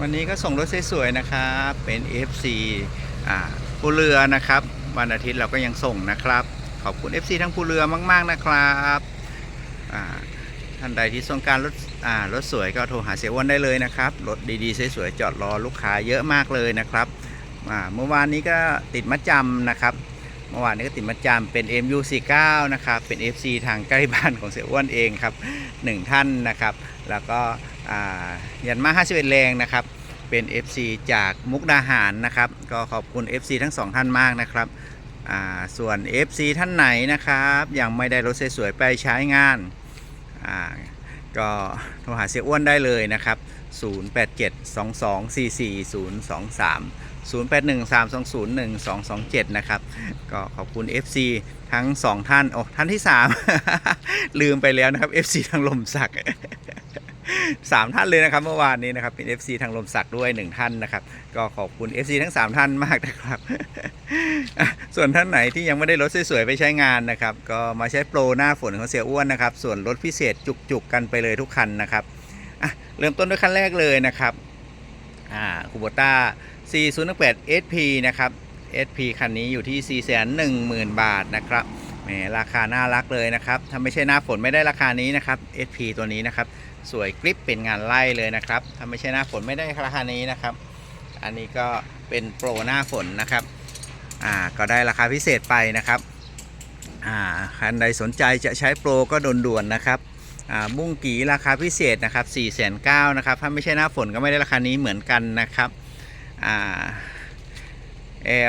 วันนี้ก็ส่งรถสวยๆนะครับ เป็น FC อ่าผู้เรือนะครับ วันอาทิตย์เราก็ยังส่งนะครับ ขอบคุณ FC ทั้งผู้เรือมาก ๆนะครับอ่าท่านใดที่ต้องการรถอ่ารถสวยก็โทรหาเสียอ้วนได้เลยนะครับ รถดีๆสวยๆจอดรอลูกค้าเยอะมากเลยนะครับอ่าเมื่อวานนี้ก็ติดมัดจำนะครับ เมื่อวานนี้ก็ติดมัดจำเป็น MU49 นะครับ เป็น FC ทางใกล้บ้านของเสียอ้วนเองครับหนึ่งท่านนะครับ แล้วก็ ยันมา51แรงนะครับ เป็น FC จากมุกดาหารนะครับ ก็ขอบคุณ FC ทั้งสองท่านมากนะครับส่วน FC ท่านไหนนะครับ ยังไม่ได้รถสวยๆไปใช้งานาก็โทรหาเสียอ้วนได้เลยนะครับ 0872244023 0813201227 นะครับ ก็ขอบคุณ FC ทั้ง 2 ท่าน โอ้ ท่านที่ 3 ลืมไปแล้วนะครับ FC ทางลมสัก สามท่านเลยนะครับเมื่อวานนี้นะครับเป็น FC ทางลมสักด้วย1ท่านนะครับ ก็ขอบคุณ FC ทั้ง3ท่านมากนะครับ ส่วนท่านไหนที่ยังไม่ได้รถสวยๆไปใช้งานนะครับ ก็มาใช้โปรหน้าฝนของเสียอ้วนนะครับ ส่วนรถพิเศษจุกๆกันไปเลยทุกคันนะครับเริ่มต้นด้วยคันแรกเลยนะครับอ่าคูโบต้า 408 SP นะครับ SP คันนี้อยู่ที่ 410,000 บาทนะครับแหมราคาน่ารักเลยนะครับถ้าไม่ใช่หน้าฝนไม่ได้ราคานี้นะครับ SP ตัวนี้นะครับ สวยกริปเป็นงานไล่เลยนะครับถ้าไม่ใช่หน้าฝนไม่ได้ราคานี้นะครับ อันนี้ก็เป็นโปรหน้าฝนนะครับอ่าก็ได้ราคาพิเศษไปนะครับอ่าคันใดสนใจจะใช้โปรก็ด่วนๆนะครับอ่าบุ้งกีราคาพิเศษนะครับ4 9 0 0 0นนะครับถ้าไม่ใช่หน้าฝนก็ไม่ได้ราคานี้เหมือนกันนะครับอ่า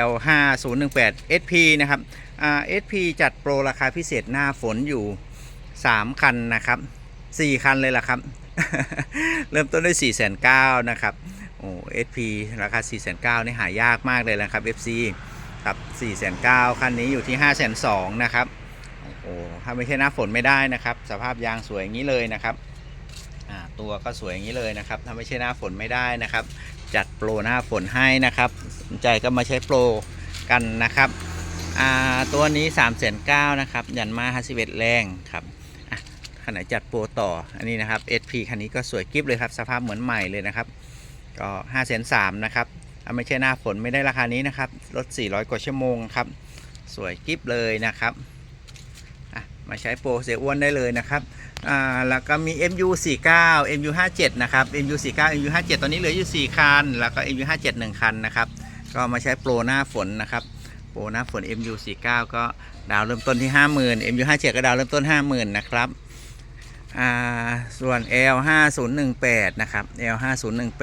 L 5 0 1 8 SP นะครับอ่า SP จัดโปรราคาพิเศษหน้าฝนอยู่ 3 คันนะครับ 4คันเลยล่ะครับ เริ่มต้นด้วย4 9 0 0 0นเนะครับ โอ้ SP ราคา4 9 0 0 0นี่หายากมากเลยนะครับ FC ครับ4 9 0 0 0คันนี้อยู่ที่5 2 0 0 0นนะครับ โอ้โหถ้าไม่ใช่หน้าฝนไม่ได้นะครับ สภาพยางสวยอย่างนี้เลยนะครับตัวก็สวยอย่างนี้เลยนะครับถ้าไม่ใช่หน้าฝนไม่ได้นะครับ จัดโปรหน้าฝนให้นะครับสนใจก็มาใช้โปรกันนะครับตัวนี้3 9 0 0 0นเนะครับ ยันมา51แรงครับ คันไหนจัดโปรต่ออันนี้นะครับ SP คันนี้ก็สวยกิ๊บเลยครับ สภาพเหมือนใหม่เลยนะครับ ก็5 3 0 0 0นะครับไม่ใช่หน้าฝนไม่ได้ราคานี้นะครับรถ 400 กว่าชั่วโมงครับ สวยกิ๊บเลยนะครับอะมาใช้โปรเสียอ้วนได้เลยนะครับ อ่า แล้วก็มี MU 49 MU 57 นะครับ MU 49 MU 57 ตอนนี้เหลืออยู่ 4 คัน แล้วก็ MU 57 1 คันนะครับ ก็มาใช้โปรหน้าฝนนะครับ โปรหน้าฝน MU 49 ก็ดาวเริ่มต้นที่ 50,000 MU 57 ก็ดาวเริ่มต้น 50,000 นะครับ อ่าส่วน L 5018นะครับ L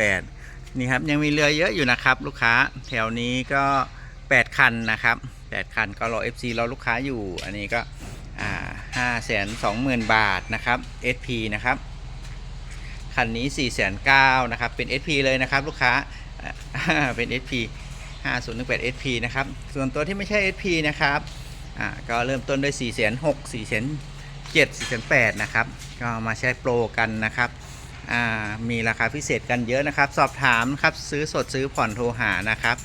5018นี่ครับยังมีเรือเยอะอยู่นะครับ ลูกค้าแถวนี้ก็ 8 คันนะครับ 8 คันก็รอ FC รอลูกค้าอยู่ อันนี้ก็อ่าห้าแสนสองหมื่นบาทนะครับ SP นะครับคันนี้4ี่แสนเก้านะครับ เป็น SP เลยนะครับ ลูกค้าอ่าเป็น SP 5018 SP นะครับ ส่วนตัวที่ไม่ใช่ SP นะครับ อ่า ก็เริ่มต้นด้วย4 6 0 0 0 4 7 4 8นะครับ ก็มาใช้โปรกันนะครับ มีราคาพิเศษกันเยอะนะครับ สอบถามครับซื้อสดซื้อผ่อนโทรหานะครับ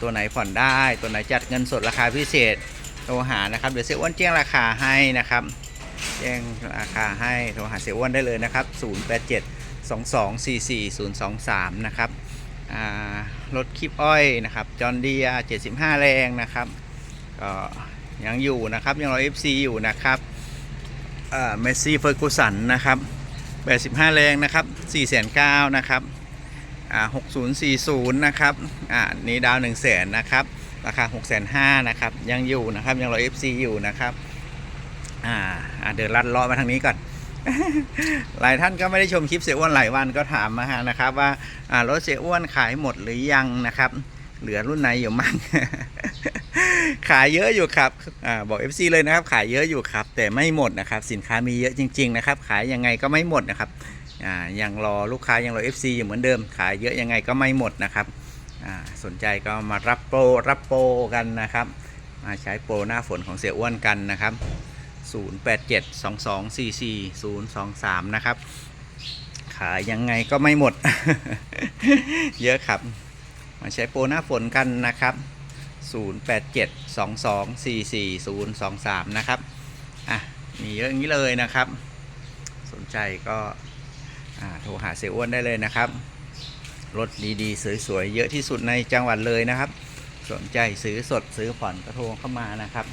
ตัวไหนผ่อนได้ ตัวไหนจัดเงินสดราคาพิเศษโทรหานะครับเดี๋ยวเสียอ้วนแจ้งราคาให้นะครับ แจ้งราคาให้โทรหาเสียอ้วนได้เลยนะครับ 087 2244 023 นะครับอ่ารถคลิปอ้อยนะครับจอห์นเดีย75 แรงนะครับก็ยังอยู่นะครับยังรอ FC อยู่นะครับ เมสซี่เฟอร์กูสันนะครับ85 แรงนะครับ4,900นะครับอ่า6040 นะครับอ่านี่ดาว 1 0 0 0 0 0นะครับ ราคา 6 5 0 0 0นะครับ ยังอยู่นะครับ ยังรอ FC อยู่นะครับอ่าเดินลัดเลาะมาทางนี้ก่อน หลายท่านก็ไม่ได้ชมคลิปเสียอ้วนหลายวันก็ถามมาหานะครับว่าอ่า รถเสียอ้วนขายหมดหรือยังนะครับ เหลือรุ่นไหนอยู่มั่ง ขายเยอะอยู่ครับอบอก FC เลยนะครับ ขายเยอะอยู่ครับ แต่ไม่หมดนะครับ สินค้ามีเยอะจริง ๆ นะครับ ขายยังไงก็ไม่หมดนะครับยังรอลูกค้ายังรอ FC อยู่เหมือนเดิม ขายเยอะยังไงก็ไม่หมดนะครับสนใจก็มารับโปรรับโปรกันนะครับ มาใช้โปรหน้าฝนของเสียอ้วนกันนะครับ 0872244023 นะครับ ขายยังไงก็ไม่หมด เยอะครับ มาใช้โปรหน้าฝนกันนะครับ 0872244023 นะครับ อะ มีเยอะอย่างนี้เลยนะครับ สนใจก็โทรหาเสียอ้วนได้เลยนะครับ รถดีๆ สวยๆ เยอะที่สุดในจังหวัดเลยนะครับ สนใจซื้อสดซื้อผ่อนก็โทรเข้ามานะครับ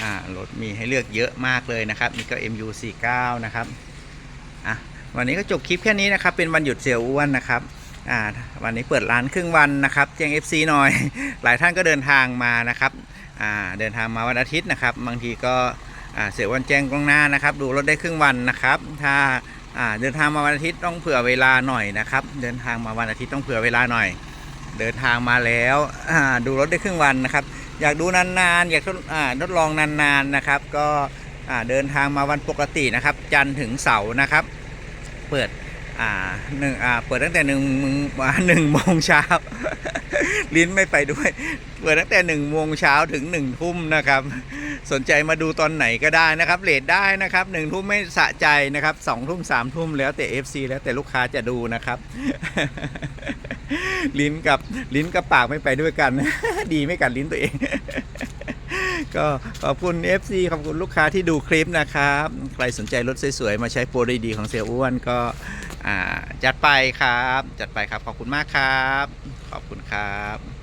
อ่ารถมีให้เลือกเยอะมากเลยนะครับนี่ก็ MU49 นะครับ อะ วันนี้ก็จบคลิปแค่นี้นะครับ เป็นวันหยุดเสียอ้วนนะครับ อ่าวันนี้เปิดร้านครึ่งวันนะครับแจ้ง FC หน่อย หลายท่านก็เดินทางมานะครับอ่าเดินทางมาวันอาทิตย์นะครับ บางทีก็อ่าเสียวันแจ้งกล้องหน้านะครับ ดูรถได้ครึ่งวันนะครับ ถ้าอ่าเดินทางมาวันอาทิตย์ต้องเผื่อเวลาหน่อยนะครับ เดินทางมาวันอาทิตย์ต้องเผื่อเวลาหน่อย เดินทางมาแล้วอ่าดูรถได้ครึ่งวันนะครับ อยากดูนานๆ อยากทดอ่าทดลองนานๆนะครับ ก็อ่าเดินทางมาวันปกตินะครับ จันทร์ถึงเสาร์นะครับ เปิด อ่าหนึ่งอ่าเปิดตั้งแต่หนึ่งอ่าหนึ่งโมงเช้าลิ้นไม่ไปด้วย เปิดตั้งแต่หนึ่งโมงเช้าถึงหนึ่งทุ่มนะครับ สนใจมาดูตอนไหนก็ได้นะครับเลทได้นะครับหนึ่งทุ่มไม่สะใจนะครับสองทุ่มสามทุ่มแล้วแต่ FC แล้วแต่ลูกค้าจะดูนะครับ ลิ้นกับลิ้นกับปากไม่ไปด้วยกัน ดีไม่กัดลิ้นตัวเอง ก็ขอบคุณ FC ขอบคุณลูกค้าที่ดูคลิปนะครับ ใครสนใจรถสวยๆ มาใช้โปรดีๆของเสียอ้วนก็จัดไปครับ จัดไปครับ ขอบคุณมากครับ ขอบคุณครับ